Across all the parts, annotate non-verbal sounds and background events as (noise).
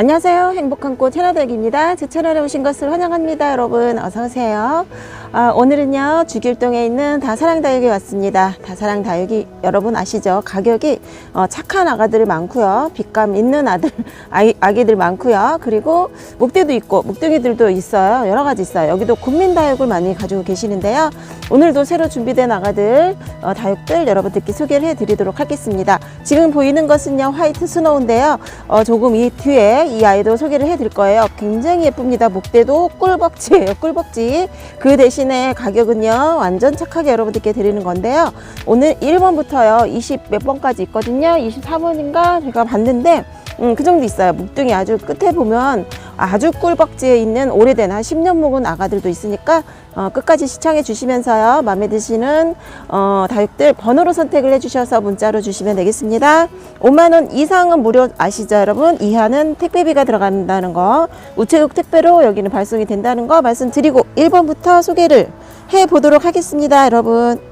안녕하세요. 행복한 꽃 채널덕입니다. 제 채널에 오신 것을 환영합니다. 여러분 어서 오세요. 아, 오늘은요 주길동에 있는 다사랑다육에 왔습니다. 다사랑다육이 여러분 아시죠? 가격이 어, 착한 아가들 많고요. 빛감 있는 아들 (laughs) 아이, 아기들 많고요. 그리고 목대도 있고 목대기들도 있어요. 여러 가지 있어요. 여기도 국민다육을 많이 가지고 계시는데요. 오늘도 새로 준비된 아가들 어, 다육들 여러분들께 소개를 해드리도록 하겠습니다. 지금 보이는 것은요 화이트 스노우인데요. 어, 조금 이 뒤에 이 아이도 소개를 해드릴 거예요. 굉장히 예쁩니다. 목대도 꿀벅지예요. (laughs) 꿀벅지. 그 대신에 가격은요 완전 착하게 여러분들께 드리는 건데요. 오늘 1번부터요 20 몇 번까지 있거든요. 24번인가 제가 봤는데 음, 그 정도 있어요. 목등이 아주 끝에 보면 아주 꿀벅지에 있는 오래된 한 10년 묵은 아가들도 있으니까 어, 끝까지 시청해 주시면서요. 마음에 드시는 어, 다육들 번호로 선택을 해주셔서 문자로 주시면 되겠습니다. 5만 원 이상은 무료 아시죠, 여러분? 이하는 택배비가 들어간다는 거, 우체국 택배로 여기는 발송이 된다는 거 말씀드리고 1번부터 소개를 해 보도록 하겠습니다, 여러분.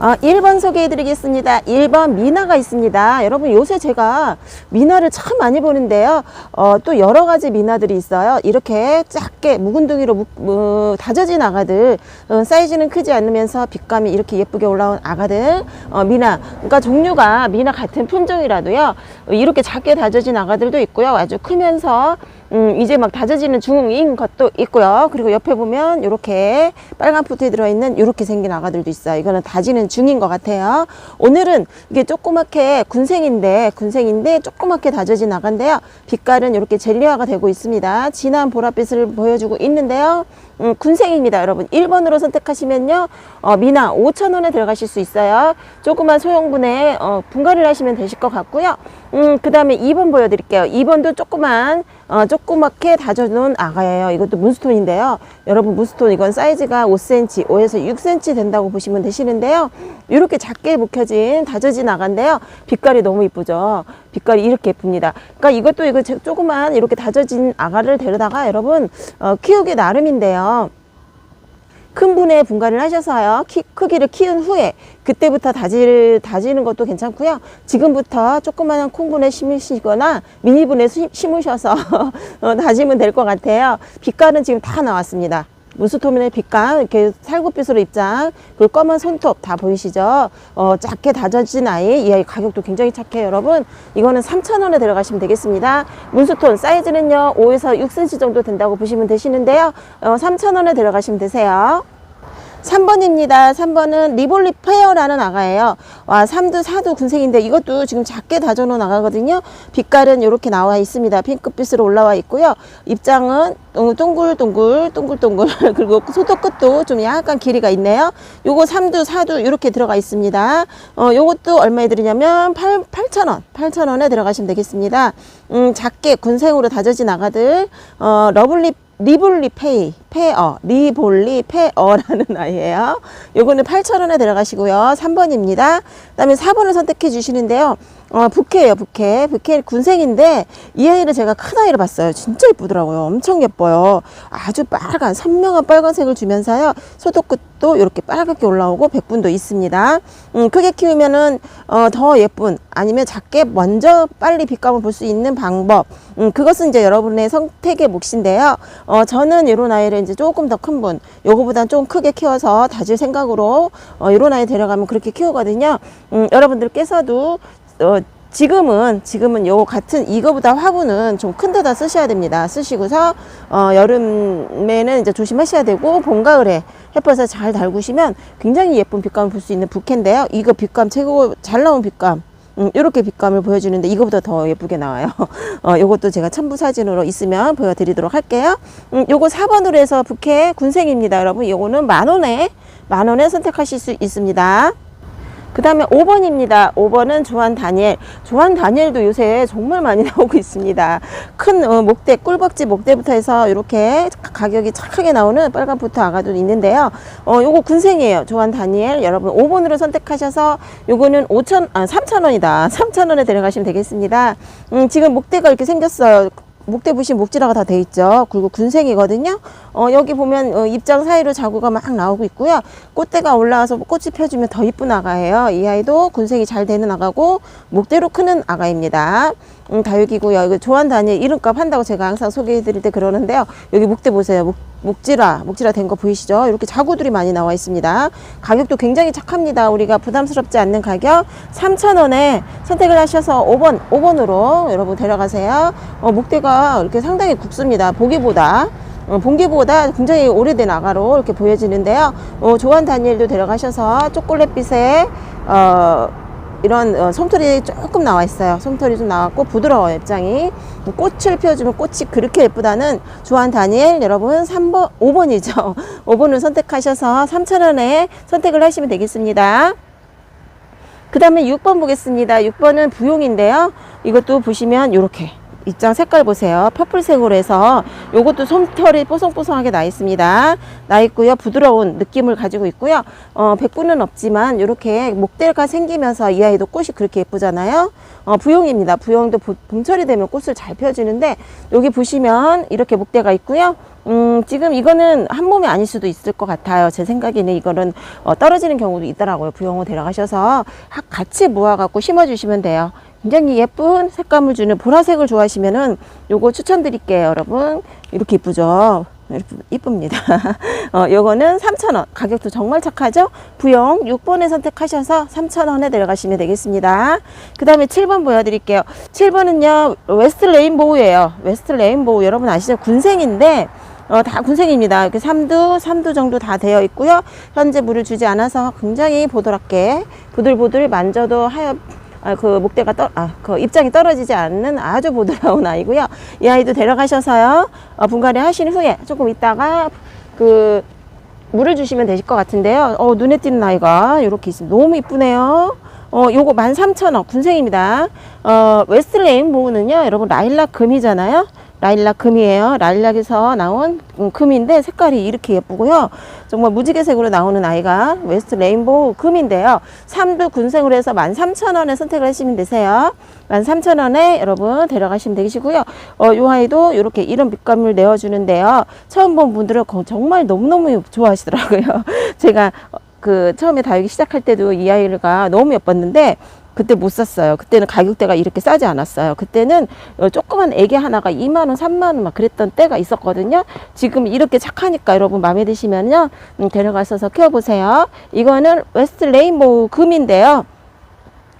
어, 1번 소개해 드리겠습니다. 1번 미나가 있습니다. 여러분 요새 제가 미나를 참 많이 보는데요. 어, 또 여러 가지 미나들이 있어요. 이렇게 작게 묵은둥이로 묵, 어, 다져진 아가들 어, 사이즈는 크지 않으면서 빛감이 이렇게 예쁘게 올라온 아가들 어, 미나 그러니까 종류가 미나 같은 품종이라도요. 어, 이렇게 작게 다져진 아가들도 있고요. 아주 크면서 음, 이제 막 다져지는 중인 것도 있고요. 그리고 옆에 보면 이렇게 빨간 포트에 들어있는 이렇게 생긴 아가들도 있어요. 이거는 다지는 중인 것 같아요. 오늘은 이게 조그맣게 군생인데, 군생인데 조그맣게 다져진 아가인데요. 빛깔은 이렇게 젤리화가 되고 있습니다. 진한 보랏빛을 보여주고 있는데요. 음, 군생입니다, 여러분. 1번으로 선택하시면요, 어, 미나 5,000원에 들어가실 수 있어요. 조그만 소형분에 어, 분갈이를 하시면 되실 것 같고요. 음, 그 다음에 2번 보여드릴게요. 2번도 조그만, 어, 조그맣게 다져놓은 아가예요. 이것도 문스톤인데요. 여러분, 문스톤 이건 사이즈가 5cm, 5에서 6cm 된다고 보시면 되시는데요. 이렇게 작게 묵혀진 다져진 아가인데요. 빛깔이 너무 이쁘죠. 빛깔이 이렇게 예쁩니다. 그러니까 이것도 이거 제- 조그만 이렇게 다져진 아가를 데려다가 여러분, 어, 키우기 나름인데요. 큰 분에 분갈이를 하셔서요. 키, 크기를 키운 후에 그때부터 다질, 다지는 것도 괜찮고요. 지금부터 조그마한 콩분에 심으시거나 미니분에 수- 심으셔서 (laughs) 어, 다지면 될 것 같아요. 빛깔은 지금 다 나왔습니다. 무스토민의 빛감, 이렇게 살구빛으로 입장, 그리고 검은 손톱 다 보이시죠? 어, 작게 다져진 아이, 이 아이 가격도 굉장히 착해요, 여러분. 이거는 3,000원에 들어가시면 되겠습니다. 문스톤 사이즈는요, 5에서 6cm 정도 된다고 보시면 되시는데요. 어, 3,000원에 들어가시면 되세요. 3번입니다. 3번은 리볼리 페어라는 아가예요. 와, 3두, 4두 군생인데 이것도 지금 작게 다져놓은 아가거든요. 빛깔은 이렇게 나와 있습니다. 핑크빛으로 올라와 있고요. 입장은 동- 동글동글, 동글동글. 그리고 소도 끝도 좀 약간 길이가 있네요. 요거 3두, 4두 이렇게 들어가 있습니다. 어, 요것도 얼마에 드리냐면 8, 8,000원. 8,000원에 들어가시면 되겠습니다. 음, 작게 군생으로 다져진 아가들, 어, 러블리 리볼리 페이, 페어, 리볼리 페어라는 아이예요. 요거는 8,000원에 들어가시고요. 3번입니다. 그 다음에 4번을 선택해 주시는데요. 어, 부케예요, 부케. 부케 군생인데, 이 아이를 제가 큰 아이를 봤어요. 진짜 예쁘더라고요. 엄청 예뻐요. 아주 빨간, 선명한 빨간색을 주면서요. 소독끝도 이렇게 빨갛게 올라오고, 백분도 있습니다. 음, 크게 키우면은, 어, 더 예쁜, 아니면 작게 먼저 빨리 빛감을 볼 수 있는 방법. 음, 그것은 이제 여러분의 선택의 몫인데요. 어, 저는 이런 아이를 이제 조금 더 큰 분, 요거보단 좀 크게 키워서 다질 생각으로, 어, 이런 아이 데려가면 그렇게 키우거든요. 음, 여러분들께서도, 어, 지금은 지금은 요 같은 이거보다 화분은 좀 큰 데다 쓰셔야 됩니다. 쓰시고서 어, 여름에는 이제 조심하셔야 되고 봄 가을에 햇볕에 잘 달구시면 굉장히 예쁜 빛감을 볼 수 있는 부케인데요. 이거 빛감 최고 잘 나온 빛감. 음, 이렇게 빛감을 보여주는데 이거보다 더 예쁘게 나와요. (laughs) 어, 요것도 제가 첨부 사진으로 있으면 보여드리도록 할게요. 음, 요거 4번으로 해서 부케 군생입니다. 여러분, 요거는 만 원에, 만 원에 선택하실 수 있습니다. 그 다음에 5번입니다. 5번은 조한 다니엘. 조한 다니엘도 요새 정말 많이 (laughs) 나오고 있습니다. 큰 어, 목대, 꿀벅지 목대부터 해서 이렇게 가격이 착하게 나오는 빨간 포트 아가도 있는데요. 어, 요거 군생이에요. 조한 다니엘. 여러분 5번으로 선택하셔서 요거는 5천, 아, 3,000원이다. 3,000원에 데려가시면 되겠습니다. 음, 지금 목대가 이렇게 생겼어요. 목대 보시면 목지라가 다 돼 있죠. 그리고 군생이거든요. 어, 여기 보면 어, 입장 사이로 자구가 막 나오고 있고요. 꽃대가 올라와서 꽃이 펴주면 더 이쁜 아가예요. 이 아이도 군생이 잘 되는 아가고 목대로 크는 아가입니다. 음, 다육이고요. 이거 조한 다니엘 이름값 한다고 제가 항상 소개해 드릴 때 그러는데요. 여기 목대 보세요. 목, 목지라, 목지라 된거 보이시죠? 이렇게 자구들이 많이 나와 있습니다. 가격도 굉장히 착합니다. 우리가 부담스럽지 않는 가격 3,000원에 선택을 하셔서 5번, 5번으로 여러분 데려가세요. 어, 목대가 이렇게 상당히 굵습니다. 보기보다. 어, 본게보다 굉장히 오래된 아가로 이렇게 보여지는데요. 어, 조한 다니엘도 데려가셔서 초콜릿빛의 어, 이런 어, 솜털이 조금 나와 있어요. 솜털이 좀 나왔고 부드러워요, 입장이. 꽃을 피워주면 꽃이 그렇게 예쁘다는 조한 다니엘 여러분 3번, 5번이죠. 5번을 (laughs) 선택하셔서 3,000원에 선택을 하시면 되겠습니다. 그 다음에 6번 보겠습니다. 6번은 부용인데요. 이것도 보시면 이렇게 입장 색깔 보세요. 퍼플색으로 해서 요것도 솜털이 뽀송뽀송하게 나 있습니다. 나 있고요. 부드러운 느낌을 가지고 있고요. 어, 백구는 없지만 이렇게 목대가 생기면서 이 아이도 꽃이 그렇게 예쁘잖아요. 어, 부용입니다. 부용도 보- 봄철이 되면 꽃을 잘 펴주는데 여기 보시면 이렇게 목대가 있고요. 음, 지금 이거는 한 몸이 아닐 수도 있을 것 같아요. 제 생각에는 이거는 어, 떨어지는 경우도 있더라고요. 부용호 데려가셔서 하- 같이 모아갖고 심어주시면 돼요. 굉장히 예쁜 색감을 주는 보라색을 좋아하시면은 요거 추천드릴게요, 여러분. 이렇게 이쁘죠? 이쁩니다. (laughs) 어, 요거는 3,000원. 가격도 정말 착하죠? 부영 6번에 선택하셔서 3,000원에 들어가시면 되겠습니다. 그 다음에 7번 보여드릴게요. 7번은요, 웨스트 레인보우예요. 웨스트 레인보우 여러분 아시죠? 군생인데, 어, 다 군생입니다. 이렇게 3두, 3두 정도 다 되어 있고요. 현재 물을 주지 않아서 굉장히 보드랍게 보들보들 만져도 하얗, 아, 그 목대가 떠, 아, 그 입장이 떨어지지 않는 아주 보드라운 아이고요. 이 아이도 데려가셔서요, 어, 분갈이 하신 후에 조금 있다가 그 물을 주시면 되실 것 같은데요. 어, 눈에 띄는 아이가 이렇게 있습니다. 너무 이쁘네요. 어, 요거 13,000원 군생입니다. 어, 웨스트레인 보우는요, 여러분 라일락 금이잖아요. 라일락 금이에요. 라일락에서 나온 음, 금인데 색깔이 이렇게 예쁘고요. 정말 무지개색으로 나오는 아이가 웨스트 레인보우 금인데요. 3두 군생으로 해서 13,000원에 선택을 하시면 되세요. 13,000원에 여러분 데려가시면 되시고요. 어, 요 아이도 이렇게 이런 빛감을 내어주는데요. 처음 본 분들은 거- 정말 너무너무 좋아하시더라고요. (laughs) 제가 어, 그 처음에 다육이 시작할 때도 이 아이가 너무 예뻤는데 그때 못 샀어요. 그때는 가격대가 이렇게 싸지 않았어요. 그때는 어, 조그만 애기 하나가 2만 원, 3만 원 막 그랬던 때가 있었거든요. 지금 이렇게 착하니까 여러분 마음에 드시면요. 음, 데려가셔서 키워보세요. 이거는 웨스트 레인보우 금인데요.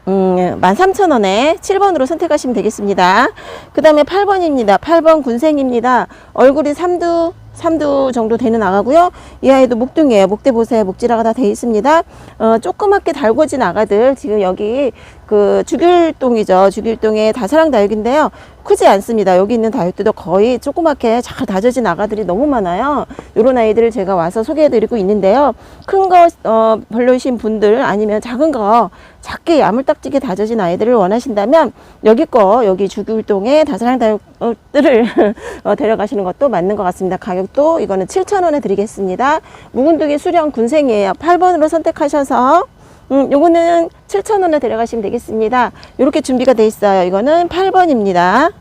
음, 13,000원에 7번으로 선택하시면 되겠습니다. 그 다음에 8번입니다. 8번 군생입니다. 얼굴이 3두, 3두 정도 되는 아가고요. 이 아이도 목둥이에요. 목대 보세요. 목지라가 다 돼 있습니다. 어, 조그맣게 달궈진 아가들. 지금 여기 그 주길동이죠. 주길동의 다사랑 다육인데요. 크지 않습니다. 여기 있는 다육들도 거의 조그맣게 잘 다져진 아가들이 너무 많아요. 요런 아이들을 제가 와서 소개해드리고 있는데요. 큰 거, 어, 별로이신 분들 아니면 작은 거 작게 야물딱지게 다져진 아이들을 원하신다면 여기 거, 여기 주길동의 다사랑 다육들을 (laughs) 어, 데려가시는 것도 맞는 것 같습니다. 가격도 이거는 7,000원에 드리겠습니다. 묵은둥이 수령 군생이에요. 8번으로 선택하셔서 음, 요거는 7,000원에 데려가시면 되겠습니다. 이렇게 준비가 돼 있어요. 이거는 8번입니다.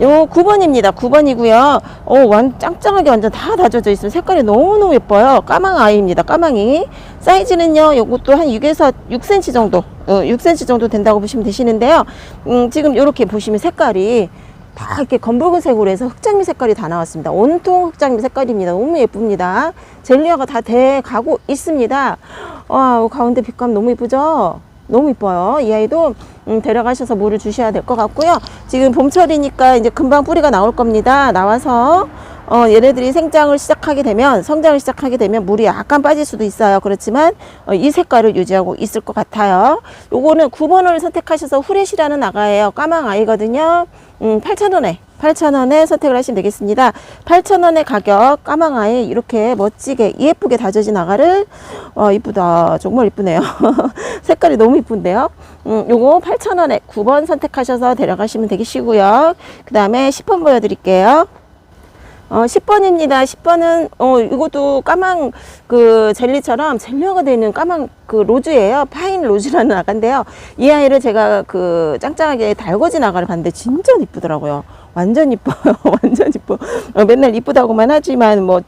요 9번입니다. 9번이고요. 어, 완 짱짱하게 완전 다 다져져 있어요. 색깔이 너무너무 예뻐요. 까망 아이입니다. 까망이. 사이즈는요. 요것도 한 6에서 6cm 정도. 어, 6cm 정도 된다고 보시면 되시는데요. 음, 지금 이렇게 보시면 색깔이 다 이렇게 검붉은색으로 해서 흑장미 색깔이 다 나왔습니다. 온통 흑장미 색깔입니다. 너무 예쁩니다. 젤리화가 다 돼 가고 있습니다. 와, 가운데 빛감 너무 예쁘죠? 너무 이뻐요. 이 아이도 음, 데려가셔서 물을 주셔야 될 것 같고요. 지금 봄철이니까 이제 금방 뿌리가 나올 겁니다. 나와서 어, 얘네들이 생장을 시작하게 되면 성장을 시작하게 되면 물이 약간 빠질 수도 있어요. 그렇지만 어, 이 색깔을 유지하고 있을 것 같아요. 요거는 9번을 선택하셔서 후레시라는 아가예요. 까망 아이거든요. 음, 8,000원에 8,000원에 선택을 하시면 되겠습니다. 8,000원의 가격 까망아에 이렇게 멋지게 예쁘게 다져진 아가를 어 이쁘다. 정말 이쁘네요. (laughs) 색깔이 너무 이쁜데요. 음, 요거 8,000원에 9번 선택하셔서 데려가시면 되시고요. 그 다음에 10번 보여드릴게요. 어, 10번입니다. 10번은, 어, 이것도 까망, 그, 젤리처럼 젤리화가 되어 있는 까망, 그, 로즈예요. 파인 로즈라는 아가인데요. 이 아이를 제가 그, 짱짱하게 달궈진 아가를 봤는데 진짜 이쁘더라고요. 완전 이뻐요. (laughs) 완전 이뻐. 어, 맨날 이쁘다고만 하지만 뭐,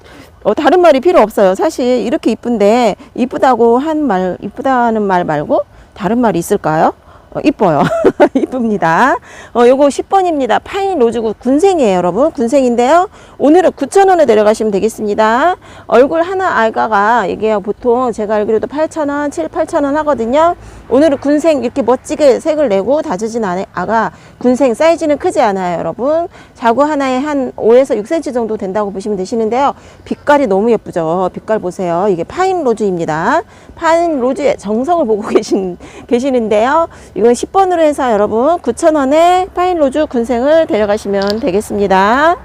어, 다른 말이 필요 없어요. 사실 이렇게 이쁜데, 이쁘다고 한 말, 이쁘다는 말 말고, 다른 말이 있을까요? 어, 이뻐요. (laughs) 이쁩니다. 어, 요거 10번입니다. 파인 로즈구 군생이에요, 여러분. 군생인데요. 오늘은 9,000원에 내려가시면 되겠습니다. 얼굴 하나 알가가 이게 보통 제가 알기로도 8,000원, 7, 8,000원 하거든요. 오늘은 군생 이렇게 멋지게 색을 내고 아내- 아가 군생 사이즈는 크지 않아요, 여러분. 자구 하나에 한 5에서 6cm 정도 된다고 보시면 되시는데요. 빛깔이 너무 예쁘죠. 빛깔 보세요. 이게 파인 로즈입니다. 파인 로즈의 정성을 보고 (laughs) 계신, 계시는데요. 이건 10번으로 해서 여러분 9,000원에 파인 로즈 군생을 데려가시면 되겠습니다.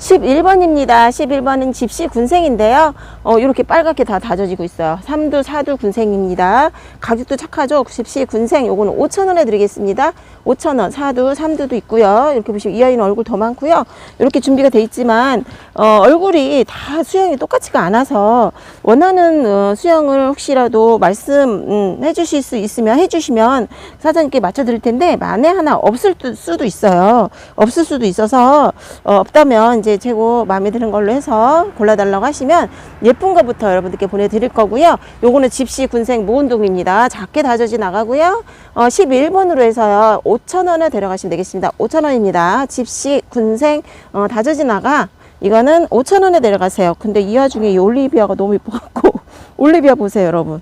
11번입니다. 11번은 집시 군생인데요. 어, 이렇게 빨갛게 다 다져지고 있어요. 3두, 4두 군생입니다. 가격도 착하죠? 집시 군생 요거는 5,000원에 드리겠습니다. 5,000원, 4두, 3두도 있고요. 이렇게 보시면 이 아이는 얼굴 더 많고요. 이렇게 준비가 돼 있지만 어, 얼굴이 다 수영이 똑같지가 않아서 원하는 어, 수영을 혹시라도 말씀 음, 해주실 수 있으면 해 주시면 사장님께 맞춰 드릴 텐데 만에 하나 없을 수- 수도 있어요. 없을 수도 있어서 어, 없다면 이제 최고 마음에 드는 걸로 해서 골라 달라고 하시면 예쁜 거부터 여러분들께 보내 드릴 거고요. 요거는 집시 군생 무운동입니다. 작게 다져지 나가고요. 어, 11번으로 해서요. 5,000원에 데려가시면 되겠습니다. 5,000원입니다. 집시 군생 어, 다져지 나가 이거는 5,000원에 내려가세요. 근데 이 와중에 이 올리비아가 너무 이뻐갖고 (laughs) 올리비아 보세요, 여러분.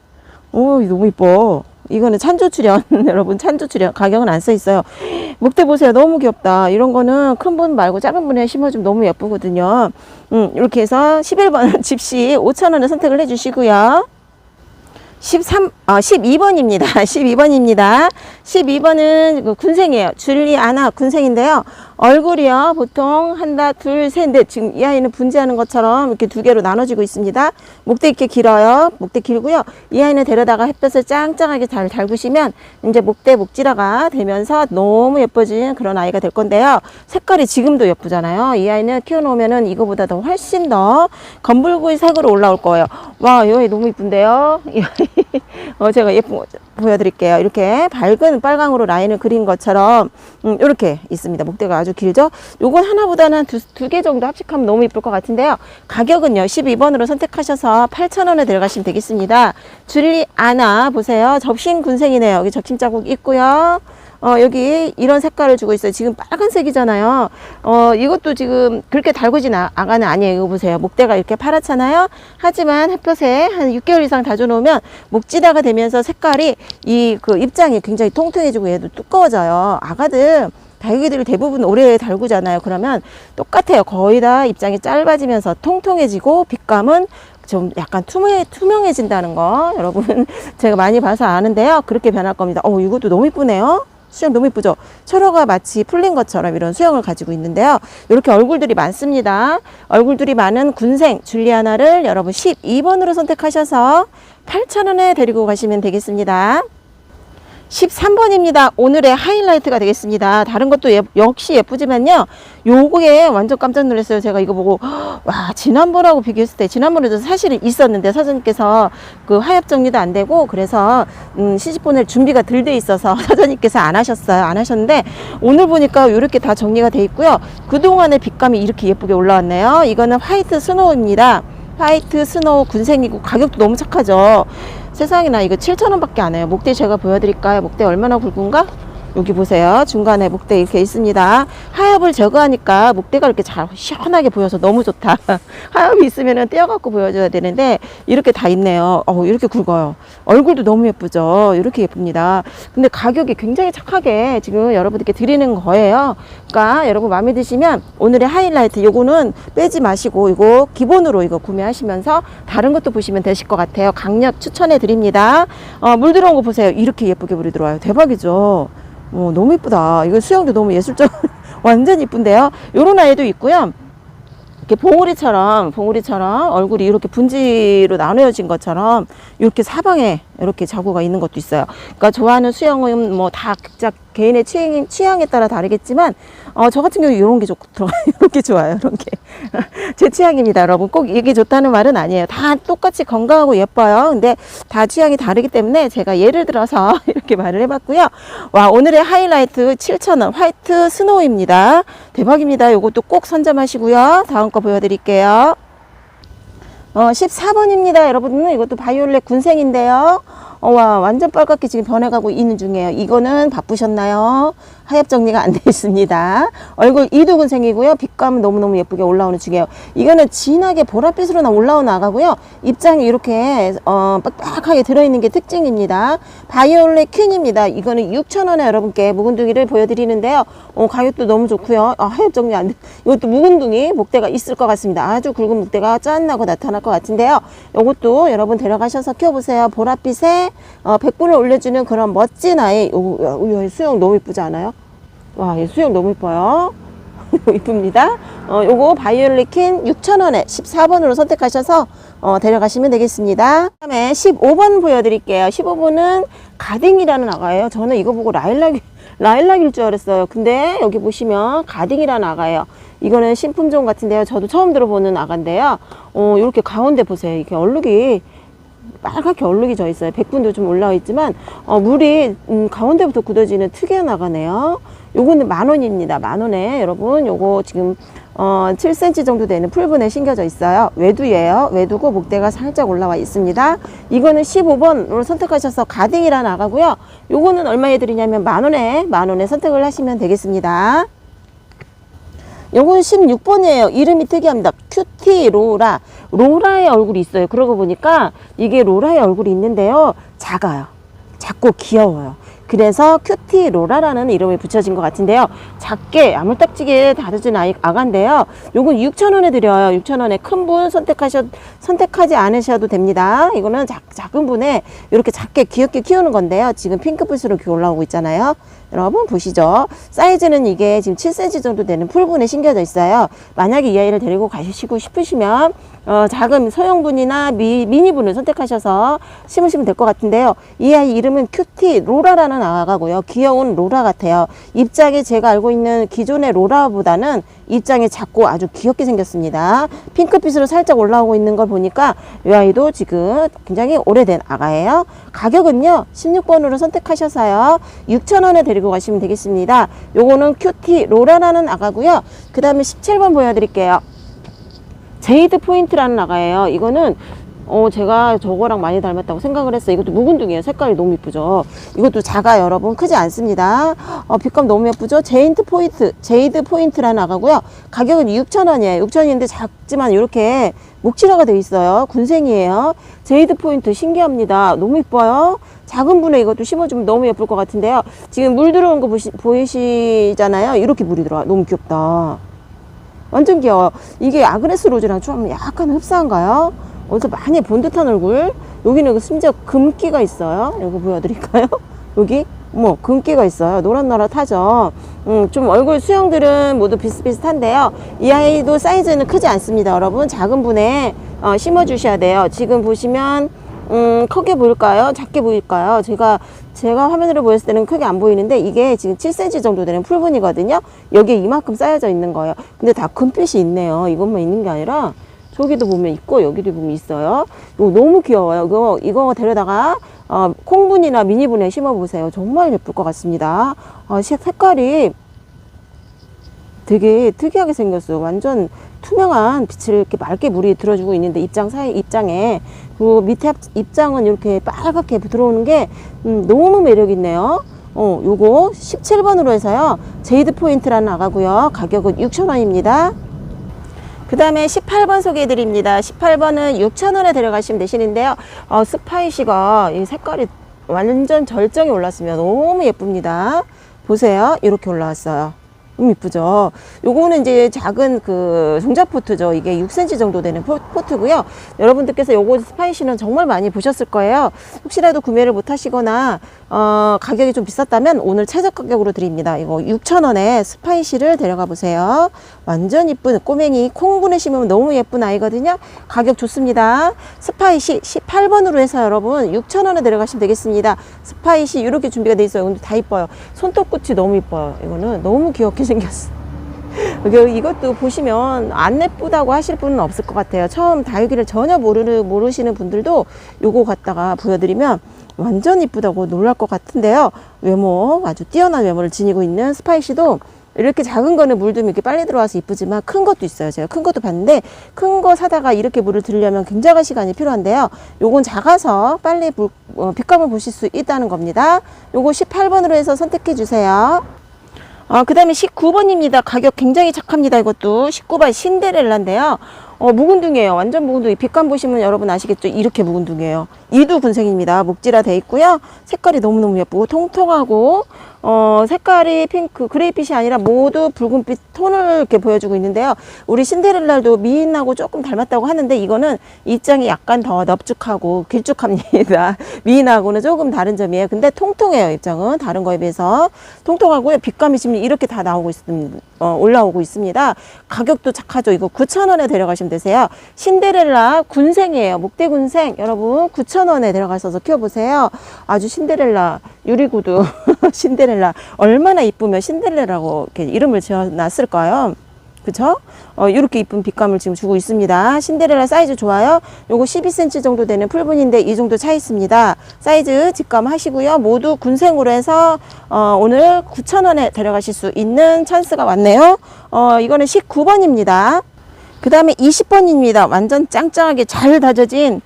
오, 너무 이뻐. 이거는 찬조 출연 (laughs) 여러분 찬조 출연 가격은 안 써 있어요. 목대 보세요, 너무 귀엽다. 이런 거는 큰 분 말고 작은 분에 심어주면 너무 예쁘거든요. 음, 이렇게 해서 11번 (laughs) 집시 5,000원에 선택을 해주시고요. 13, 어, 12번입니다. 12번입니다. (laughs) 12번은 그 군생이에요. 줄리 아나 군생인데요. 얼굴이요. 보통 한다, 둘, 셋, 넷. 지금 이 아이는 분지하는 것처럼 이렇게 두 개로 나눠지고 있습니다. 목대 이렇게 길어요. 목대 길고요. 이 아이는 데려다가 햇볕을 짱짱하게 잘 달구시면 이제 목대 목지라가 되면서 너무 예뻐진 그런 아이가 될 건데요. 색깔이 지금도 예쁘잖아요. 이 아이는 키워놓으면은 이거보다 더 훨씬 더 검붉은 색으로 올라올 거예요. 와, 이 아이 너무 이쁜데요. (laughs) 이 아이. 어, 제가 예쁜 거 보여드릴게요. 이렇게 밝은 빨강으로 라인을 그린 것처럼 음, 이렇게 있습니다. 목대가 아주 길죠? 요건 하나보다는 두, 두개 정도 합식하면 너무 이쁠 것 같은데요. 가격은요. 12번으로 선택하셔서 8,000원에 들어가시면 되겠습니다. 줄리 아나 보세요. 접신 군생이네요. 여기 접심 자국 있고요. 어, 여기 이런 색깔을 주고 있어요. 지금 빨간색이잖아요. 어, 이것도 지금 그렇게 달구진 아, 아가는 아니에요. 이거 보세요. 목대가 이렇게 파랗잖아요. 하지만 햇볕에 한 6개월 이상 다져놓으면 목지다가 되면서 색깔이 이 그 입장이 굉장히 통통해지고 얘도 두꺼워져요. 아가들 다육이들이 대부분 오래 달구잖아요. 그러면 똑같아요. 거의 다 입장이 짧아지면서 통통해지고 빛감은 좀 약간 투명해, 투명해진다는 거 여러분 (laughs) 제가 많이 봐서 아는데요. 그렇게 변할 겁니다. 어, 이것도 너무 이쁘네요. 수영 너무 이쁘죠? 철호가 마치 풀린 것처럼 이런 수영을 가지고 있는데요. 이렇게 얼굴들이 많습니다. 얼굴들이 많은 군생 줄리아나를 여러분 12번으로 선택하셔서 8,000원에 데리고 가시면 되겠습니다. 13번입니다. 오늘의 하이라이트가 되겠습니다. 다른 것도 예, 역시 예쁘지만요. 요거에 완전 깜짝 놀랐어요. 제가 이거 보고 와 지난번하고 비교했을 때 지난번에도 사실은 있었는데 사장님께서 그 하엽 정리도 안 되고 그래서 음, 시집 보낼 준비가 덜 돼 있어서 (laughs) 사장님께서 안 하셨어요. 안 하셨는데 오늘 보니까 이렇게 다 정리가 돼 있고요. 그동안의 빛감이 이렇게 예쁘게 올라왔네요. 이거는 화이트 스노우입니다. 화이트 스노우 군생이고 가격도 너무 착하죠. 세상에나 이거 7,000원 밖에 안 해요. 목대 제가 보여드릴까요? 목대 얼마나 굵은가? 여기 보세요. 중간에 목대 이렇게 있습니다. 하엽을 제거하니까 목대가 이렇게 잘 시원하게 보여서 너무 좋다. (laughs) 하엽이 있으면 떼어갖고 보여줘야 되는데 이렇게 다 있네요. 어, 이렇게 굵어요. 얼굴도 너무 예쁘죠. 이렇게 예쁩니다. 근데 가격이 굉장히 착하게 지금 여러분들께 드리는 거예요. 그러니까 여러분 마음에 드시면 오늘의 하이라이트 요거는 빼지 마시고 이거 기본으로 이거 구매하시면서 다른 것도 보시면 되실 것 같아요. 강력 추천해 드립니다. 어, 물 들어온 거 보세요. 이렇게 예쁘게 물이 들어와요. 대박이죠. 어, 너무 이쁘다. 이거 수영도 너무 예술적, (laughs) 완전 이쁜데요. 요런 아이도 있고요. 이렇게 봉우리처럼 봉우리처럼 얼굴이 이렇게 분지로 나누어진 것처럼 이렇게 사방에 이렇게 자구가 있는 것도 있어요. 그러니까 좋아하는 수영은 뭐 다 각자 개인의 취향, 취향에 따라 다르겠지만 어, 저 같은 경우 이런 게 좋, (laughs) 이런 게 좋아요. 이런 게 (laughs) 제 취향입니다, 여러분. 꼭 이게 좋다는 말은 아니에요. 다 똑같이 건강하고 예뻐요. 근데 다 취향이 다르기 때문에 제가 예를 들어서 (laughs) 이렇게 말을 해봤고요. 와 오늘의 하이라이트 7,000원 화이트 스노우입니다. 대박입니다. 이것도 꼭 선점하시고요. 다음 거 보여드릴게요. 어, 14번입니다. 여러분, 이것도 바이올렛 군생인데요. 어, 와, 완전 빨갛게 지금 변해가고 있는 중이에요. 이거는 바쁘셨나요? 하엽 정리가 안 돼 있습니다. 얼굴 이두군생이고요. 빛감은 너무너무 예쁘게 올라오는 중이에요. 이거는 진하게 보랏빛으로 나 올라오는 아가고요. 입장이 이렇게, 어, 빡빡하게 들어있는 게 특징입니다. 바이올렛 퀸입니다. 이거는 6,000원에 여러분께 묵은둥이를 보여드리는데요. 어, 가격도 너무 좋고요. 아, 하엽 정리 안 돼. 이것도 묵은둥이 목대가 있을 것 같습니다. 아주 굵은 목대가 짠나고 나타날 것 같은데요. 이것도 여러분 데려가셔서 키워보세요. 보랏빛에 어, 백분을 올려주는 그런 멋진 아이. 요, 요, 요 수영 너무 이쁘지 않아요? 와, 이 수영 너무 이뻐요. (laughs) 이쁩니다. 어, 요거 바이올렛 킨 6,000원에 14번으로 선택하셔서 어, 데려가시면 되겠습니다. 다음에 15번 보여드릴게요. 15번은 가딩이라는 아가예요. 저는 이거 보고 라일락, 라일락일 줄 알았어요. 근데 여기 보시면 가딩이라는 아가예요. 이거는 신품종 같은데요. 저도 처음 들어보는 아가인데요. 어, 이렇게 가운데 보세요. 이렇게 얼룩이 빨갛게 얼룩이 져 있어요. 백분도 좀 올라와 있지만 어, 물이 음, 가운데부터 굳어지는 특이한 나가네요. 요거는 만 원입니다. 만 원에 여러분 요거 지금 어, 7cm 정도 되는 풀분에 심겨져 있어요. 외두예요. 외두고 목대가 살짝 올라와 있습니다. 이거는 15번으로 선택하셔서 가딩이라 나가고요. 요거는 얼마에 드리냐면 만 원에 만 원에 선택을 하시면 되겠습니다. 요건 16번이에요. 이름이 특이합니다. 큐티 로라. 로라의 얼굴이 있어요. 그러고 보니까 이게 로라의 얼굴이 있는데요. 작아요. 작고 귀여워요. 그래서 큐티 로라라는 이름이 붙여진 것 같은데요. 작게 아물딱지게 아이, 아가인데요. 요건 6,000원에 드려요. 6,000원에 큰 분 선택하셔, 선택하지 않으셔도 됩니다. 이거는 작, 작은 분에 이렇게 작게 귀엽게 키우는 건데요. 지금 핑크빛으로 올라오고 있잖아요. 여러분 보시죠. 사이즈는 이게 지금 7cm 정도 되는 풀분에 심겨져 있어요. 만약에 이 아이를 데리고 가시고 싶으시면 어, 작은 소형분이나 미, 미니분을 선택하셔서 심으시면 될 것 같은데요. 이 아이 이름은 큐티 로라라는 아가고요. 귀여운 로라 같아요. 입장이 제가 알고 있는 기존의 로라보다는 입장이 작고 아주 귀엽게 생겼습니다. 핑크빛으로 살짝 올라오고 있는 걸 보니까 이 아이도 지금 굉장히 오래된 아가예요. 가격은요 16번으로 선택하셔서요 6,000원에 데리고 가시면 되겠습니다. 요거는 큐티 로라라는 아가고요. 그 다음에 17번 보여드릴게요. 제이드 포인트라는 아가예요. 이거는 어 제가 저거랑 많이 닮았다고 생각을 했어요. 이것도 묵은둥이에요. 색깔이 너무 이쁘죠. 이것도 작아요, 여러분. 크지 않습니다. 어, 빛감 너무 예쁘죠. 제인트 포인트, 제이드 포인트라는 아가고요. 가격은 6,000원이에요. 6,000원인데 작지만 이렇게 목질화가 되어 있어요. 군생이에요. 제이드 포인트 신기합니다. 너무 이뻐요. 작은 분에 이것도 심어주면 너무 예쁠 것 같은데요. 지금 물 들어온 거 보시, 보이시잖아요. 이렇게 물이 들어와. 너무 귀엽다. 완전 귀여워요. 이게 아그레스 로즈랑 좀 약간 흡사한가요? 어디서 많이 본 듯한 얼굴. 여기는 그 심지어 금기가 있어요. 이거 보여드릴까요? (laughs) 여기 뭐 금기가 있어요. 노릇노릇하죠. 음, 좀 얼굴 수영들은 모두 비슷비슷한데요. 이 아이도 사이즈는 크지 않습니다. 여러분 작은 분에 어, 심어 주셔야 돼요. 지금 보시면 음, 크게 보일까요? 작게 보일까요? 제가 제가 화면으로 보였을 때는 크게 안 보이는데 이게 지금 7cm 정도 되는 풀분이거든요. 여기에 이만큼 쌓여져 있는 거예요. 근데 다 금빛이 있네요. 이것만 있는 게 아니라 저기도 보면 있고 여기도 보면 있어요. 이거 너무 귀여워요. 이거 이거 데려다가 어, 콩분이나 미니분에 심어 보세요. 정말 예쁠 것 같습니다. 어, 시- 색깔이 되게 특이하게 생겼어요. 완전 투명한 빛을 이렇게 맑게 물이 들어주고 있는데 입장 사이 입장에 그 밑에 앞- 입장은 이렇게 빨갛게 들어오는 게 음, 너무 매력 있네요. 어, 요거 17번으로 해서요. 제이드 포인트라는 아가고요. 가격은 6,000원입니다. 그 다음에 18번 소개해 드립니다. 18번은 6,000원에 데려가시면 되시는데요. 어, 스파이시가 이 색깔이 완전 절정에 올랐습니다. 너무 예쁩니다. 보세요. 이렇게 올라왔어요. 너무 이쁘죠. 요거는 이제 작은 그 종자 포트죠. 이게 6cm 정도 되는 포, 포트고요. 여러분들께서 요거 스파이시는 정말 많이 보셨을 거예요. 혹시라도 구매를 못 하시거나 어, 가격이 좀 비쌌다면 오늘 최저 가격으로 드립니다. 이거 6,000원에 스파이시를 데려가 보세요. 완전 이쁜 꼬맹이 콩분에 심으면 너무 예쁜 아이거든요. 가격 좋습니다. 스파이시 18번으로 해서 여러분 6,000원에 데려가시면 되겠습니다. 스파이시 이렇게 준비가 돼 있어요. 근데 다 이뻐요. 손톱 끝이 너무 이뻐요. 이거는 너무 귀엽게 생겼어. (laughs) 이것도 보시면 안 예쁘다고 하실 분은 없을 것 같아요. 처음 다육이를 전혀 모르는, 모르시는 분들도 요거 갖다가 보여드리면 완전 이쁘다고 놀랄 것 같은데요. 외모, 아주 뛰어난 외모를 지니고 있는 스파이시도 이렇게 작은 거는 물도 이렇게 빨리 들어와서 이쁘지만 큰 것도 있어요. 제가 큰 것도 봤는데 큰 거 사다가 이렇게 물을 들려면 굉장한 시간이 필요한데요. 요건 작아서 빨리 물, 어, 빛감을 보실 수 있다는 겁니다. 요거 18번으로 해서 선택해 주세요. 아, 그 다음에 19번입니다. 가격 굉장히 착합니다. 이것도 19번 신데렐라인데요. 어, 묵은둥이에요. 완전 묵은둥이. 빛감 보시면 여러분 아시겠죠? 이렇게 묵은둥이에요. 이두 군생입니다. 목지라 돼 있고요. 색깔이 너무너무 예쁘고 통통하고 어, 색깔이 핑크, 그레이빛이 아니라 모두 붉은빛 톤을 이렇게 보여주고 있는데요. 우리 신데렐라도 미인하고 조금 닮았다고 하는데 이거는 입장이 약간 더 넙죽하고 길쭉합니다. (laughs) 미인하고는 조금 다른 점이에요. 근데 통통해요. 입장은 다른 거에 비해서 통통하고요. 빛감이 지금 이렇게 다 나오고 있습니다. 어, 올라오고 있습니다. 가격도 착하죠. 이거 9,000원에 데려가시면 되세요. 신데렐라 군생이에요. 목대 군생. 여러분 9,000원에 데려가셔서 키워보세요. 아주 신데렐라 유리구두 (laughs) (laughs) 신데렐라 얼마나 이쁘면 신데렐라라고 이렇게 이름을 지어놨을까요? 그쵸? 어, 이렇게 이쁜 빛감을 지금 주고 있습니다. 신데렐라 사이즈 좋아요. 요거 12cm 정도 되는 풀분인데 이 정도 차 있습니다. 사이즈 직감 하시고요. 모두 군생으로 해서 어, 오늘 9,000원에 데려가실 수 있는 찬스가 왔네요. 어, 이거는 19번입니다. 그 다음에 20번입니다. 완전 짱짱하게 잘 다져진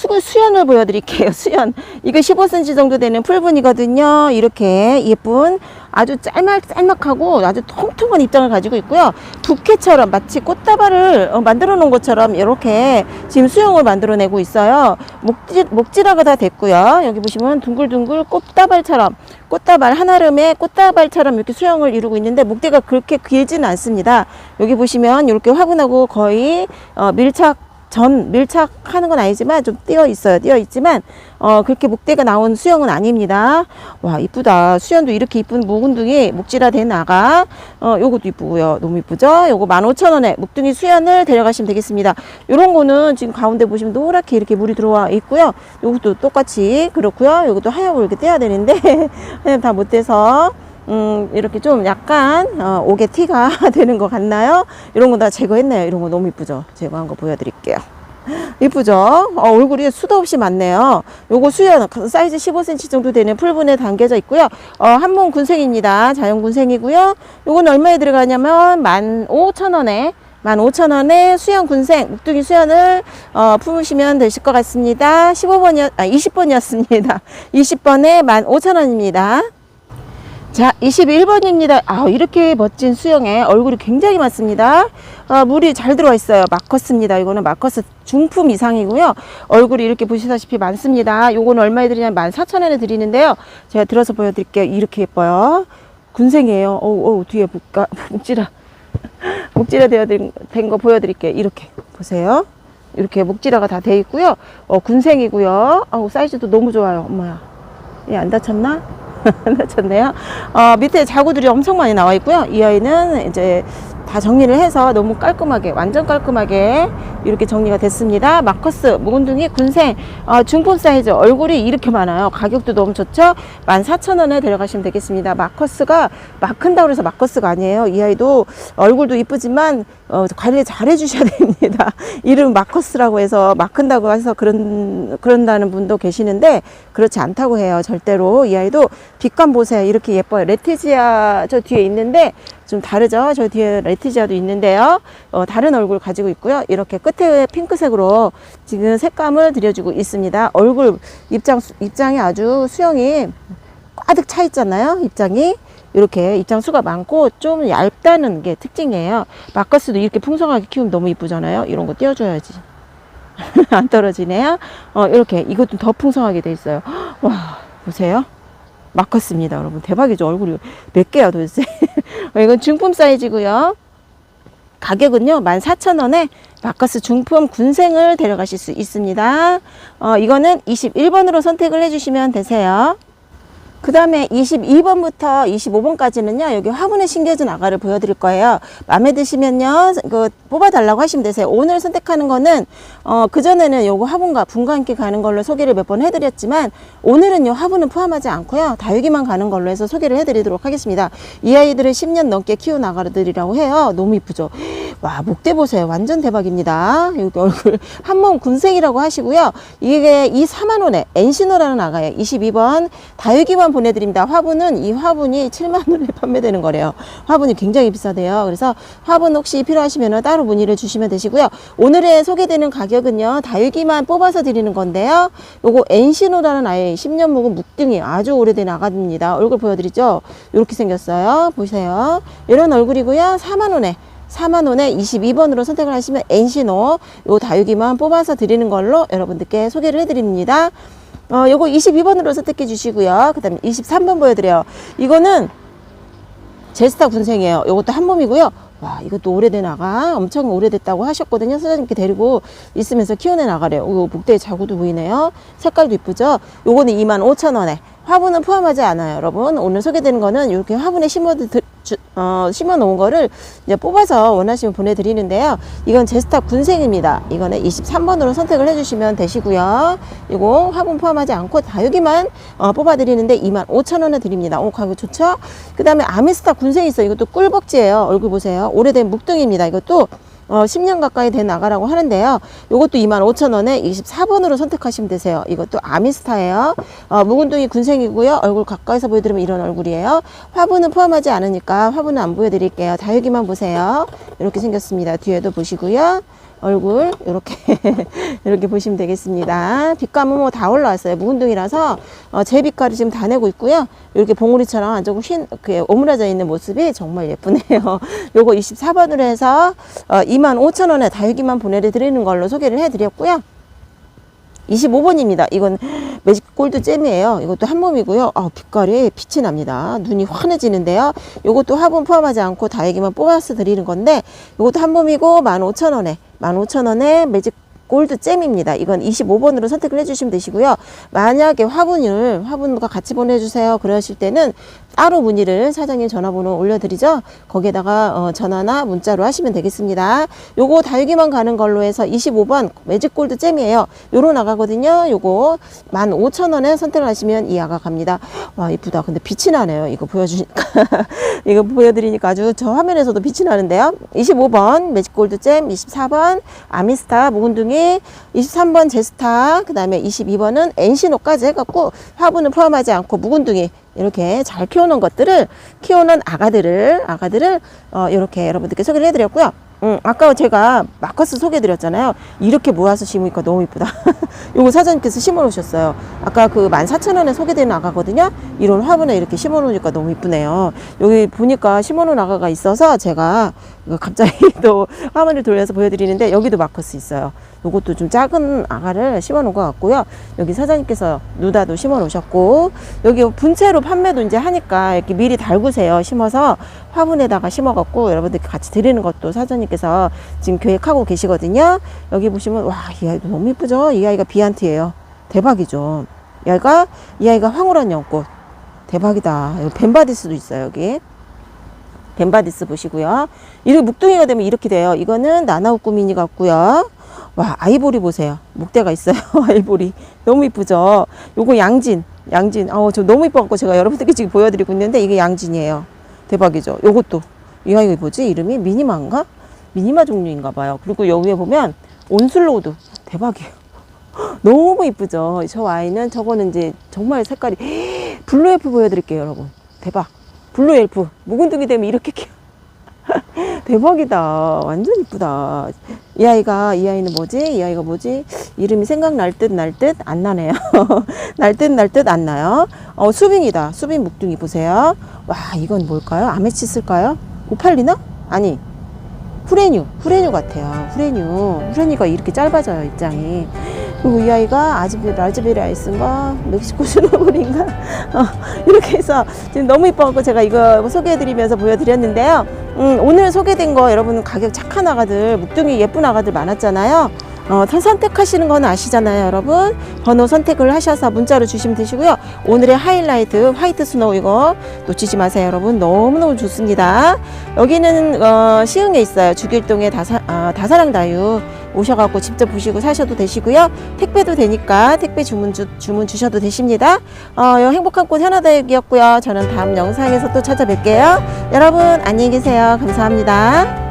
수, 수연을 보여드릴게요. (laughs) 수연. 이거 15cm 정도 되는 풀분이거든요. 이렇게 예쁜 아주 짤막, 짤막하고 아주 통통한 입장을 가지고 있고요. 부케처럼 마치 꽃다발을 어, 만들어 놓은 것처럼 이렇게 지금 수영을 만들어내고 있어요. 목질, 목질화가 다 됐고요. 여기 보시면 둥글둥글 꽃다발처럼 꽃다발 한아름의 꽃다발처럼 이렇게 수영을 이루고 있는데 목대가 그렇게 길지는 않습니다. 여기 보시면 이렇게 화분하고 거의 어, 밀착 전 밀착하는 건 아니지만 좀 띄어 있어요. 띄어 있지만 어 그렇게 목대가 나온 수영은 아닙니다. 와 이쁘다. 수연도 이렇게 이쁜 묵은둥이 목질화 된 아가 어 요것도 이쁘고요. 너무 이쁘죠? 요거 15,000원에 묵둥이 수연을 데려가시면 되겠습니다. 요런 거는 지금 가운데 보시면 노랗게 이렇게 물이 들어와 있고요. 요것도 똑같이 그렇고요. 요것도 하얗고 이렇게 떼야 되는데 (laughs) 그냥 다못 떼서 음, 이렇게 좀 약간, 어, 옥의 티가 (laughs) 되는 것 같나요? 이런 거 다 제거했네요. 이런 거 너무 이쁘죠? 제거한 거 보여드릴게요. 이쁘죠? 어, 얼굴이 수도 없이 많네요. 요거 수연, 사이즈 15cm 정도 되는 풀분에 담겨져 있고요. 어, 한몸 군생입니다. 자연 군생이고요. 요건 얼마에 들어가냐면 15,000원에 15,000원에 수연 군생, 묵둥이 수연을 어, 품으시면 되실 것 같습니다. 15번이었, 아, 20번이었습니다. 20번에 15,000원입니다. 자, 21번입니다. 아, 이렇게 멋진 수영에 얼굴이 굉장히 많습니다. 아, 물이 잘 들어와 있어요. 마커스입니다. 이거는 마커스 중품 이상이고요. 얼굴이 이렇게 보시다시피 많습니다. 요거는 얼마에 드리냐면 14,000원에 드리는데요. 제가 들어서 보여드릴게요. 이렇게 예뻐요. 군생이에요. 어우, 어우, 뒤에 목가, 목지라. 목지라 되어 된거 보여드릴게요. 이렇게 보세요. 이렇게 목지라가 다 돼 있고요. 어, 군생이고요. 아우, 사이즈도 너무 좋아요. 엄마야. 얘 안 다쳤나? (laughs) 안 다쳤네요. 어, 밑에 자구들이 엄청 많이 나와 있고요. 이 아이는 이제 다 정리를 해서 너무 깔끔하게, 완전 깔끔하게 이렇게 정리가 됐습니다. 마커스, 묵은둥이, 군생, 어, 중품 사이즈, 얼굴이 이렇게 많아요. 가격도 너무 좋죠? 14,000원에 데려가시면 되겠습니다. 마커스가 막 큰다고 해서 마커스가 아니에요. 이 아이도 얼굴도 이쁘지만 어, 관리 잘 해주셔야 (laughs) 됩니다. 이름 마커스라고 해서 막 큰다고 해서 그런, 그런다는 분도 계시는데 그렇지 않다고 해요. 절대로. 이 아이도 빛감 보세요. 이렇게 예뻐요. 레티지아 저 뒤에 있는데 좀 다르죠? 저 뒤에 레티지아도 있는데요. 어, 다른 얼굴 가지고 있고요. 이렇게 끝에 핑크색으로 지금 색감을 들여주고 있습니다. 얼굴 입장, 입장이 아주 수영이 꽉득 차 있잖아요. 입장이. 이렇게 입장 수가 많고 좀 얇다는 게 특징이에요. 마커스도 이렇게 풍성하게 키우면 너무 이쁘잖아요. 이런 거 띄워줘야지. (laughs) 안 떨어지네요. 어, 이렇게 이것도 더 풍성하게 돼 있어요. (gasps) 와, 보세요. 마커스입니다, 여러분. 대박이죠. 얼굴이 몇 개야 도대체. (laughs) 어, 이건 중품 사이즈고요. 가격은요 14,000원에 마커스 중품 군생을 데려가실 수 있습니다. 어, 이거는 21번으로 선택을 해주시면 되세요. 그 다음에 22번부터 25번까지는요, 여기 화분에 심겨진 아가를 보여드릴 거예요. 마음에 드시면요, 그, 뽑아달라고 하시면 되세요. 오늘 선택하는 거는, 어, 그전에는 요거 화분과 분과 함께 가는 걸로 소개를 몇 번 해드렸지만, 오늘은 요 화분은 포함하지 않고요, 다육이만 가는 걸로 해서 소개를 해드리도록 하겠습니다. 이 아이들을 10년 넘게 키운 아가들이라고 해요. 너무 이쁘죠? 와, 목대 보세요. 완전 대박입니다. 여기 얼굴, (laughs) 한 몸 군생이라고 하시고요. 이게 이 4만원에 엔시노라는 아가예요. 22번 다육이만 보내드립니다. 화분은 이 화분이 7만원에 (laughs) 판매되는 거래요. 화분이 굉장히 비싸대요. 그래서 화분 혹시 필요하시면 따로 문의를 주시면 되시고요. 오늘의 소개되는 가격은요. 다육이만 뽑아서 드리는 건데요. 요거 엔시노라는 아이 10년 묵은 묵등이 아주 오래된 아가입니다. 얼굴 보여드리죠? 이렇게 생겼어요. 보세요. 이런 얼굴이고요. 4만원에 4만원에 22번으로 선택을 하시면 엔시노 요 다육이만 뽑아서 드리는 걸로 여러분들께 소개를 해드립니다. 어, 요거 22번으로 선택해 주시고요. 그 다음에 23번 보여드려요. 이거는 제스타 군생이에요. 요것도 한 몸이고요. 와, 이것도 오래된 아가 엄청 오래됐다고 하셨거든요. 사장님께 데리고 있으면서 키워낸 아가래요. 요 목대 자구도 보이네요. 색깔도 이쁘죠? 요거는 25,000원에. 화분은 포함하지 않아요, 여러분. 오늘 소개되는 거는 이렇게 화분에 심어, 드, 주, 어, 심어 놓은 거를 이제 뽑아서 원하시면 보내드리는데요. 이건 제스타 군생입니다. 이거는 23번으로 선택을 해주시면 되시고요. 이거 화분 포함하지 않고 다육이만 어, 뽑아드리는데 25,000원에 드립니다. 오, 가격 좋죠? 그 다음에 아미스타 군생 있어요. 이것도 꿀벅지예요. 얼굴 보세요. 오래된 묵둥입니다. 이것도 어, 10년 가까이 된 나가라고 하는데요. 이것도 25,000원에 24번으로 선택하시면 되세요. 이것도 아미스타예요. 어, 묵은둥이 군생이고요. 얼굴 가까이서 보여드리면 이런 얼굴이에요. 화분은 포함하지 않으니까 화분은 안 보여드릴게요. 다육이만 보세요. 이렇게 생겼습니다. 뒤에도 보시고요. 얼굴 이렇게 (laughs) 이렇게 보시면 되겠습니다. 빛감은 뭐 다 올라왔어요. 묵은둥이라서 어, 제 빛깔이 지금 다 내고 있고요. 이렇게 봉우리처럼 완전 흰 그, 오므라져 있는 모습이 정말 예쁘네요. (laughs) 요거 24번으로 해서 어, 25,000원에 다육이만 보내드리는 걸로 소개를 해드렸고요. 25번입니다. 이건 매직 골드 잼이에요. 이것도 한 몸이고요. 아, 빛깔이 빛이 납니다. 눈이 환해지는데요. 이것도 화분 포함하지 않고 다육이만 뽑아서 드리는 건데 이것도 한 몸이고 15,000원에 15,000원에 매직 골드 잼입니다. 이건 25번으로 선택을 해주시면 되시고요. 만약에 화분을 화분과 같이 보내주세요. 그러실 때는 따로 문의를 사장님 전화번호 올려드리죠. 거기에다가 어, 전화나 문자로 하시면 되겠습니다. 요거 다육이만 가는 걸로 해서 25번 매직 골드 잼이에요. 요로 나가거든요. 요거 15,000원에 선택을 하시면 이 아가 갑니다. 와 이쁘다. 근데 빛이 나네요. 이거 보여주니까 (laughs) 이거 보여드리니까 아주 저 화면에서도 빛이 나는데요. 25번 매직 골드 잼, 24번 아미스타 묵은둥이, 23번 제스타, 그 다음에 22번은 엔시노까지 해갖고 화분을 포함하지 않고 묵은둥이 이렇게 잘 키우는 것들을 키우는 아가들을 아가들을 어, 이렇게 여러분들께 소개를 해드렸고요. 음, 아까 제가 마커스 소개해드렸잖아요. 이렇게 모아서 심으니까 너무 이쁘다. (laughs) 요거 사장님께서 심어 놓으셨어요. 아까 그 14,000원에 소개되는 아가거든요. 이런 화분에 이렇게 심어 놓으니까 너무 이쁘네요. 여기 보니까 심어 놓은 아가가 있어서 제가 갑자기 (laughs) 또 화면을 돌려서 보여드리는데 여기도 마커스 있어요. 요것도 좀 작은 아가를 심어 놓은 것 같고요. 여기 사장님께서 누다도 심어 놓으셨고 여기 분채로 판매도 이제 하니까 이렇게 미리 달구세요. 심어서 화분에다가 심어 갖고 여러분들께 같이 드리는 것도 사장님께서 지금 계획하고 계시거든요. 여기 보시면 와 이 아이도 너무 이쁘죠? 이 아이가 비안티예요. 대박이죠. 이 아이가 이 아이가 황홀한 연꽃 대박이다. 벤바디스도 있어요 여기. 벤바디스 보시고요. 이렇게 묵둥이가 되면 이렇게 돼요. 이거는 나나우꾸 미니 같고요. 와 아이보리 보세요. 목대가 있어요. (laughs) 아이보리 너무 이쁘죠. 요거 양진 양진. 어우 저 너무 이뻐갖고 제가 여러분들께 지금 보여드리고 있는데 이게 양진이에요. 대박이죠. 요것도 이 아이가 뭐지? 이름이 미니마인가? 미니마 종류인가 봐요. 그리고 여기에 보면 온슬로우도 대박이에요. (laughs) 너무 이쁘죠. 저 아이는 저거는 이제 정말 색깔이 (gasps) 블루 엘프 보여드릴게요, 여러분. 대박. 블루 엘프 묵은둥이 되면 이렇게 (laughs) 키워. 대박이다. 완전 이쁘다. 이 아이가 이 아이는 뭐지? 이 아이가 뭐지? 이름이 생각날 듯 날 듯 안 나네요. (laughs) 날 듯 날 듯 안 나요. 어 수빈이다. 수빈 묵둥이 보세요. 와 이건 뭘까요? 아메치스일까요? 오팔리나? 아니 후레뉴, 후레뉴 같아요. 후레뉴. 후레뉴가 이렇게 짧아져요, 입장이. 그리고 이 아이가 아즈베리, 라즈베리 아이스인가 멕시코 스노볼인가 (laughs) 어, 이렇게 해서 지금 너무 이뻐갖고 제가 이거 소개해드리면서 보여드렸는데요. 음, 오늘 소개된 거 여러분 가격 착한 아가들 묵둥이 예쁜 아가들 많았잖아요. 어, 선- 선택하시는 건 아시잖아요, 여러분. 번호 선택을 하셔서 문자로 주시면 되시고요. 오늘의 하이라이트 화이트 스노우 이거 놓치지 마세요, 여러분. 너무너무 좋습니다. 여기는 어, 시흥에 있어요. 죽일동의 다사, 아, 다사랑 다유 오셔갖고 직접 보시고 사셔도 되시고요. 택배도 되니까 택배 주문 주, 주문 주셔도 되십니다. 어, 여 행복한 꽃 현아다육이었고요. 저는 다음 영상에서 또 찾아뵐게요. 여러분 안녕히 계세요. 감사합니다.